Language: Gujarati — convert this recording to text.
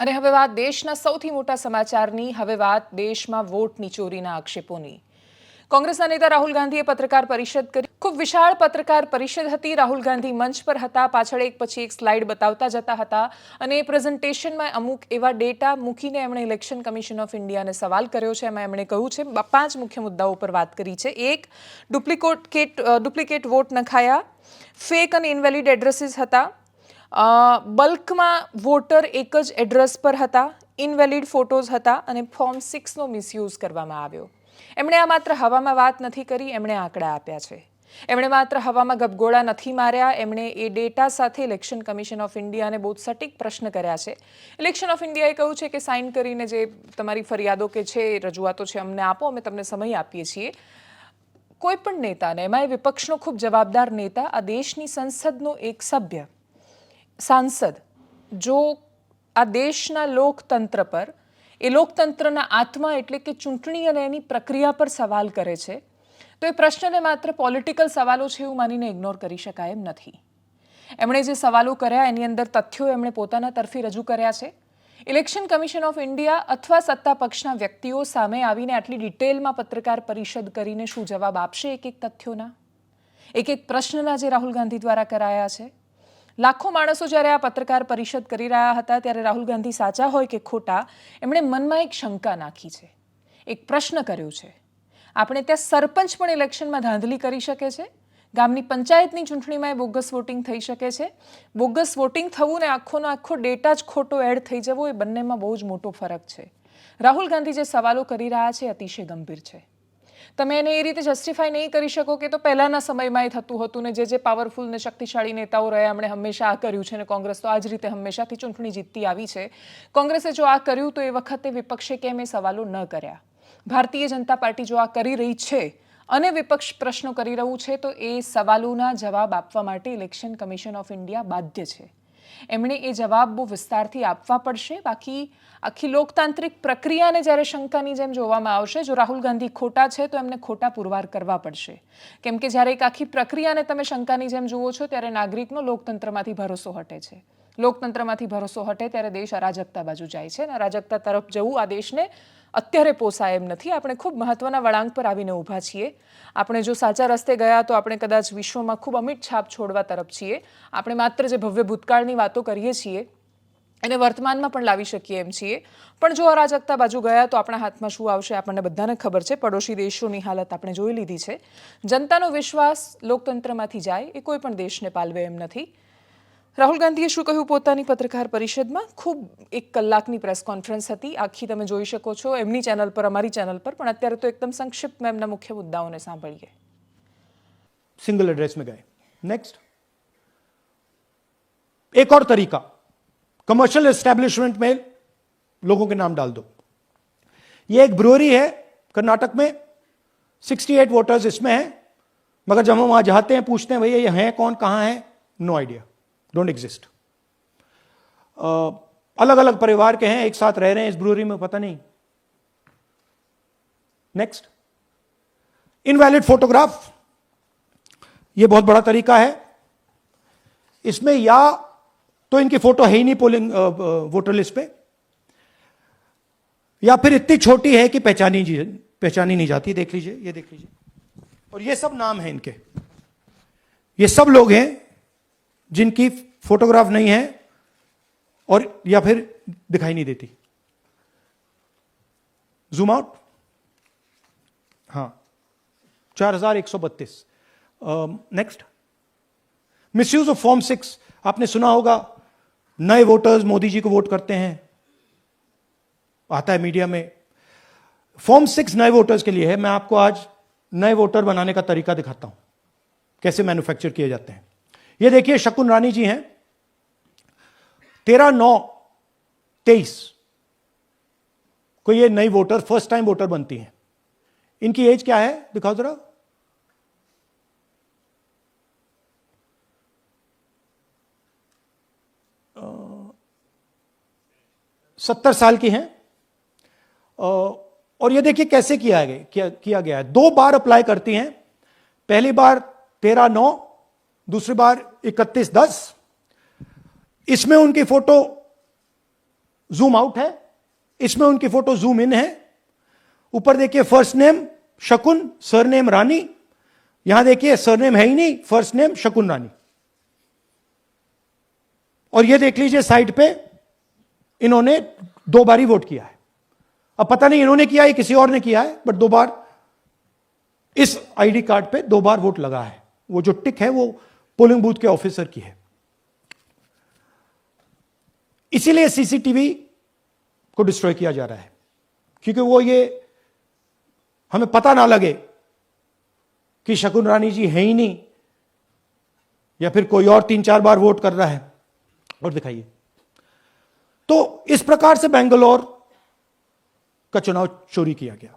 અને હવે વાત દેશના સૌથી મોટા સમાચારની. હવે વાત દેશમાં વોટની ચોરીના આક્ષેપોની. કોંગ્રેસના નેતા રાહુલ ગાંધીએ પત્રકાર પરિષદ કરી. ખૂબ વિશાળ પત્રકાર પરિષદ હતી. રાહુલ ગાંધી મંચ પર હતા. પાછળ એક પછી એક સ્લાઇડ બતાવતા જતા હતા. અને એ પ્રેઝન્ટેશનમાં અમુક એવા ડેટા મૂકીને એમણે ઇલેક્શન કમિશન ઓફ ઇન્ડિયાને સવાલ કર્યો છે. એમાં એમણે કહ્યું છે પાંચ મુખ્ય મુદ્દાઓ પર વાત કરી છે. એક, ડુપ્લિકોટ ડુપ્લિકેટ વોટ નખાયા. ફેક અને ઇનવેલિડ એડ્રેસીસ હતા. બલ્કમાં વોટર એક જ એડ્રેસ પર હતા, ઇનવેલિડ ફોટોઝ હતા અને ફોર્મ સિક્સનો મિસયુઝ કરવામાં આવ્યો. એમણે આ માત્ર હવામાં વાત નથી કરી, એમણે આંકડા આપ્યા છે. એમણે માત્ર હવામાં ગપગોળા નથી માર્યા, એમણે એ ડેટા સાથે ઇલેક્શન કમિશન ઓફ ઇન્ડિયાને બહુ સટીક પ્રશ્ન કર્યા છે. ઇલેક્શન ઓફ ઇન્ડિયાએ કહ્યું છે કે સાઇન કરીને જે તમારી ફરિયાદો કે છે, એ રજૂઆતો છે, અમને આપો, અમે તમને સમય આપીએ છીએ. કોઈ પણ નેતાને એમાંય વિપક્ષનો ખૂબ જવાબદાર નેતા, આ દેશની સંસદનો એક સભ્ય સાંસદ, જો આ દેશના લોકતંત્ર પર, એ લોકતંત્રના આત્મા એટલે કે ચૂંટણી અને એની પ્રક્રિયા પર સવાલ કરે છે, તો એ પ્રશ્નને માત્ર પોલિટિકલ સવાલો છે એવું માનીને ઇગ્નોર કરી શકાય એમ નથી. એમણે જે સવાલો કર્યા એની અંદર તથ્યો એમણે પોતાના તરફી રજૂ કર્યા છે. ઇલેક્શન કમિશન ઓફ ઇન્ડિયા અથવા સત્તા પક્ષના વ્યક્તિઓ સામે આવીને આટલી ડિટેલમાં પત્રકાર પરિષદ કરીને શું જવાબ આપશે એક એક તથ્યોના? એક એક પ્રશ્નના જે રાહુલ ગાંધી દ્વારા કરાયા છે. લાખો માણસો જ્યારે આ પત્રકાર પરિષદ કરી રહ્યા હતા, ત્યારે રાહુલ ગાંધી સાચા હોય કે ખોટા, એમણે મનમાં એક શંકા નાખી છે. એક પ્રશ્ન કર્યો છે. આપણે ત્યાં સરપંચ પણ ઇલેક્શનમાં ધાંધલી કરી શકે છે? ગામની પંચાયતની ચૂંટણીમાં એ બોગસ વોટિંગ થઈ શકે છે? બોગસ વોટિંગ થવું ને આખોનો આખો ડેટા જ ખોટો એડ થઈ જવો, એ બંનેમાં બહુ જ મોટો ફરક છે. રાહુલ ગાંધી જે સવાલો કરી રહ્યા છે અતિશય ગંભીર છે. તમે એને એ રીતે જસ્ટિફાઈ નહીં કરી શકો કે તો પહેલાંના સમયમાં એ થતું હતું ને જે જે પાવરફુલ ને શક્તિશાળી નેતાઓ રહ્યા, એમણે હંમેશા આ કર્યું છે ને કોંગ્રેસ તો આ જ રીતે હંમેશાથી ચૂંટણી જીતતી આવી છે. કોંગ્રેસે જો આ કર્યું તો એ વખતે વિપક્ષે કેમ એ સવાલો ન કર્યા? ભારતીય જનતા પાર્ટી જો આ કરી રહી છે અને વિપક્ષ પ્રશ્નો કરી રહ્યું છે તો એ સવાલોના જવાબ આપવા માટે ઇલેક્શન કમિશન ઓફ ઇન્ડિયા બાધ્ય છે. એમણે એ જવાબ બહુ વિસ્તારથી આપવા પડશે. બાકી આખી લોકતાંત્રિક પ્રક્રિયાને જ્યારે શંકાની જેમ જોવામાં આવશે, જો રાહુલ ગાંધી ખોટા છે, તો એમને ખોટા પુરવાર કરવા પડશે. કેમ કે જ્યારે એક આખી પ્રક્રિયાને તમે શંકાની જેમ જુઓ છો, ત્યારે નાગરિકનો લોકતંત્રમાંથી ભરોસો હટે છે. લોકતંત્રમાંથી ભરોસો હટે ત્યારે દેશ અરાજકતા બાજુ જાય છે અને અરાજકતા તરફ જવું આ દેશને અત્યારે પોસાય એમ નથી. આપણે ખૂબ મહત્વના વળાંક પર આવીને ઊભા છીએ. આપણે જો સાચા રસ્તે ગયા તો આપણે કદાચ વિશ્વમાં ખૂબ અમિટ છાપ છોડવા તરફ છીએ. આપણે માત્ર જે ભવ્ય ભૂતકાળની વાતો કરીએ છીએ, એને વર્તમાનમાં પણ લાવી શકીએ એમ છીએ. પણ જો અરાજકતા બાજુ ગયા તો આપણા હાથમાં શું આવશે આપણને બધાને ખબર છે. પડોશી દેશોની હાલત આપણે જોઈ લીધી છે. જનતાનો વિશ્વાસ લોકતંત્રમાંથી જાય એ કોઈ પણ દેશને પાલવે એમ નથી. રાહુલ ગાંધીએ શું કહ્યું પોતાની પત્રકાર પરિષદમાં ખૂબ એક કલાકની પ્રેસ કોન્ફરન્સ હતી આખી તમે જોઈ શકો છો એમની ચેનલ પર અમારી ચેનલ પર પણ અત્યારે તો એકદમ સંક્ષિપ્તમાં એમના મુખ્ય મુદ્દાઓને સાંભળીએ सिंगल एड्रेस में गए नेक्स्ट एक और तरीका कमर्शियल एस्टेब्लिशमेंट में लोगों के नाम डाल दो ये एक ब्रूअरी है कर्नाटक में 68 वोटर्स इसमें हैं मगर जब हम वहां जाते हैं पूछते हैं भैया ये हैं कौन कहां है नो आइडिया डोंट एग्जिस्ट अलग अलग परिवार के हैं, एक साथ रह रहे हैं, इस ब्रूरी में, पता नहीं। नेक्स्ट इनवैलिड फोटोग्राफ ये बहुत बड़ा तरीका है। इसमें या तो इनकी फ़ोटो है ही नहीं पोलिंग वोटर लिस्ट पे, या फिर इतनी छोटी है कि पहचानी पहचानी नहीं जाती। देख लीजिए, ये देख लीजिए। और ये सब नाम है इनके। ये सब लोग हैं जिनकी फोटोग्राफ नहीं है और या फिर दिखाई नहीं देती। जूम आउट हाँ। चार हज़ार एक सौ बत्तीस। Next misuse of form six आपने सुना होगा, नए वोटर्स मोदी जी को वोट करते हैं। आता है मीडिया में। फॉर्म सिक्स नए वोटर्स के लिए है। मैं आपको आज नए वोटर बनाने का तरीका दिखाता हूँ। कैसे मैन्युफैक्चर किए जाते हैं। ये देखिए शकुन रानी जी हैं। तेरह नौ तेईस को ये नई वोटर फ़र्स्ट टाइम वोटर बनती हैं। इनकी एज क्या है? दिखाओ जरा। सत्तर साल की हैं। और ये देखिए कैसे किया गया किया, गया है। दो बार अप्लाई करती हैं। पहली बार तेरह नौ दूसरी बार इकतीस दस। इसमें उनकी फ़ोटो जूम आउट है। इसमें उनकी फ़ोटो जूम इन है। ऊपर देखिए first name Shakun surname Rani. यहाँ देखिए सरनेम है ही नहीं फ़र्स्ट नेम शकुन रानी। और ये देख लीजिए साइड पे इन्होंने दो बार ही वोट किया है। अब पता नहीं इन्होंने किया है, किसी और ने किया है बट दो बार इस आईडी कार्ड पे दो बार वोट लगा है। वो जो टिक है, वो पोलिंग बूथ के ऑफिसर की है। इसीलिए सीसीटीवी को डिस्ट्रॉय किया जा रहा है, क्योंकि वो ये हमें पता ना लगे कि शकुन रानी जी है ही नहीं, या फिर कोई और तीन चार बार वोट कर रहा है। और दिखाइए। तो इस प्रकार से बेंगलोर का चुनाव चोरी किया गया।